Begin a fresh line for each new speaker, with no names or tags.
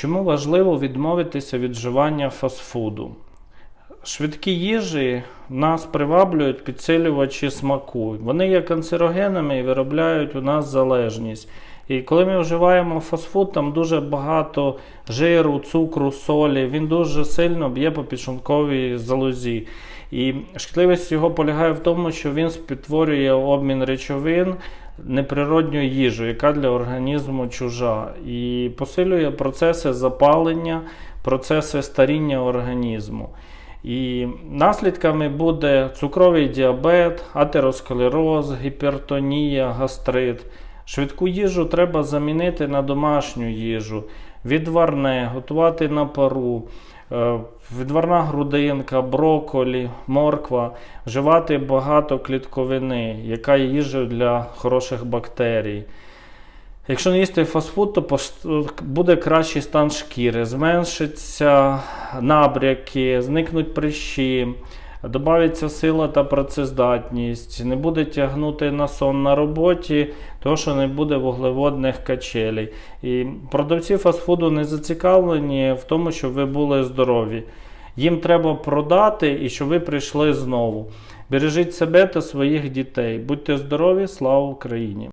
Чому важливо відмовитися від вживання фастфуду? Швидкі їжі нас приваблюють підсилювачі смаку. Вони є канцерогенами і виробляють у нас залежність. І коли ми вживаємо фастфуд, там дуже багато жиру, цукру, солі, він дуже сильно б'є по підшлунковій залозі. І шкідливість його полягає в тому, що він спотворює обмін речовин неприродньою їжею, яка для організму чужа, і посилює процеси запалення, процеси старіння організму. І наслідками буде цукровий діабет, атеросклероз, гіпертонія, гастрит. Швидку їжу треба замінити на домашню їжу, відварне, готувати на пару, е, відварна грудинка, броколі, морква, вживати багато клітковини, яка є їжею для хороших бактерій. Якщо не їсти фастфуд, то буде кращий стан шкіри, зменшиться набряки, зникнуть прищі, додається сила та працездатність, не буде тягнути на сон на роботі, тому що не буде вуглеводних качелей. І продавці фастфуду не зацікавлені в тому, щоб ви були здорові. Їм треба продати і щоб ви прийшли знову. Бережіть себе та своїх дітей. Будьте здорові, слава Україні!